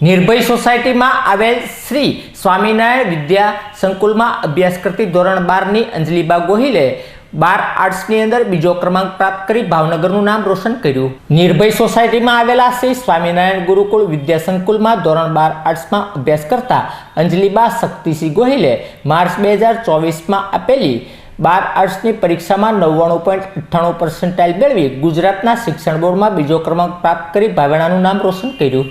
નિર્ભય સોસાયટીમાં આવેલ શ્રી સ્વામિનારાયણ વિદ્યા સંકુલમાં અભ્યાસ કરતી ધોરણ બારની અંજલિબા ગોહિલે બાર આર્ટ્સની અંદર બીજો ક્રમાંક પ્રાપ્ત કરી ભાવનગરનું નામ રોશન કર્યું. નિર્ભય સોસાયટીમાં આવેલા શ્રી સ્વામિનારાયણ ગુરુકુળ વિદ્યા સંકુલમાં ધોરણ બાર આર્ટ્સમાં અભ્યાસ કરતા અંજલિબા શક્તિસિંહ ગોહિલે માર્ચ બે હજાર ચોવીસમાં આપેલી બાર આર્ટ્સની પરીક્ષામાં નવ્વાણું પોઈન્ટ અઠ્ઠાણું પર્સન્ટાઇલ મેળવી ગુજરાતના શિક્ષણ બોર્ડમાં બીજો ક્રમાંક પ્રાપ્ત કરી ભાવેણાનું નામ રોશન કર્યું.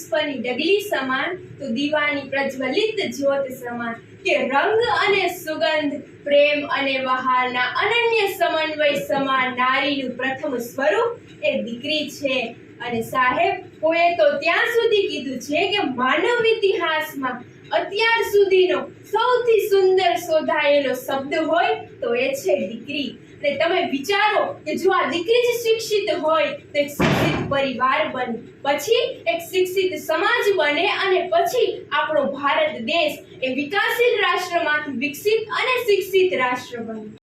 પુષ્પની ડગલી સમાન, તો દીવાની પ્રજ્વલિત જ્યોત સમાન, કે રંગ અને સુગંધ, પ્રેમ અને વહાલના અનન્ય સમન્વય સમાન નારીનું પ્રથમ સ્વરૂપ એ દીકરી છે. અને સાહેબ, કોઈએ તો ત્યાં સુધી કીધું છે કે માનવ ઇતિહાસમાં અત્યાર સુધીનો સૌથી સુંદર શોધાયેલો શબ્દ હોય તો એ છે દીકરી. અને તમે વિચારો કે જો આ દીકરી જ શિક્ષિત હોય તો એક શિક્ષિત પરિવાર બને. પછી એક શિક્ષિત સમાજ બને અને પછી આપણો ભારત દેશ એ વિકાસશીલ રાષ્ટ્રમાંથી વિકસિત અને શિક્ષિત રાષ્ટ્ર બને.